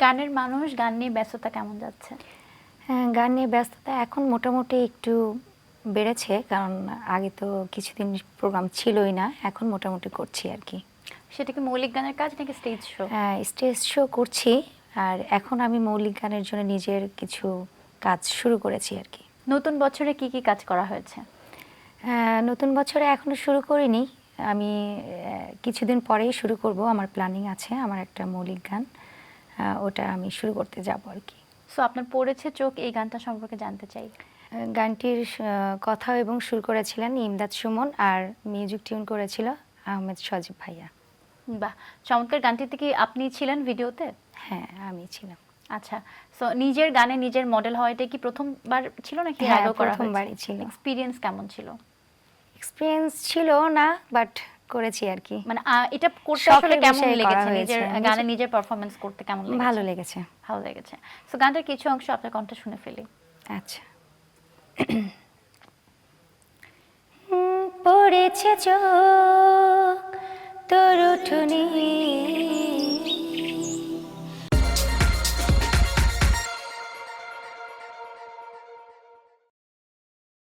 গানের মানুষ গান নিয়ে ব্যস্ততা কেমন যাচ্ছে? হ্যাঁ, গান নিয়ে ব্যস্ততা এখন মোটামুটি একটু বেড়েছে কারণ আগে তো কিছুদিন প্রোগ্রাম ছিলই না এখন মোটামুটি করছি আর কি। সেটা কি মৌলিক গানের কাজ নাকি স্টেজ শো হ্যাঁ স্টেজ শো করছি আর এখন আমি মৌলিক গানের জন্য নিজের কিছু কাজ শুরু করেছি আর কি। নতুন বছরে কি কি কাজ করা হয়েছে? আহ, নতুন বছরে এখনও শুরু করিনি। আমি কিছুদিন পরেই শুরু করব আমার প্ল্যানিং আছে আমার একটা মৌলিক গান। ওটা আমি শুরু করতে যাব আর কি। সো আপনার পড়েছে চোখ এই গানটা সম্পর্কে জানতে চাই। গানটির কথা এবং সুর করেছিলেন ইমদাদ সুমন আর মিউজিক টিউন করেছিল আহমেদ সজীব ভাইয়া। বাহ চমৎকার গানটিতে কি আপনি ছিলেন ভিডিওতে? হ্যাঁ আমি ছিলাম। আচ্ছা সো নিজের গানে নিজের মডেল হওয়াটা কি প্রথমবার ছিল নাকি হ্যাঁ, আগেও করা প্রথমবারই ছিল। এক্সপিরিয়েন্স কেমন ছিল? এক্সপিরিয়েন্স ছিল না বাট করেছি আর কি। মানে এটা করতে আসলে কেমন লেগেছে? নিজের গানে নিজের পারফরম্যান্স করতে কেমন লেগেছে? ভালো লেগেছে। ভালো লেগেছে। সো গানটার কিছু অংশ আপনার কণ্ঠে শুনে ফেলি। আচ্ছা। পড়েছে চোখ তোর উঠুনি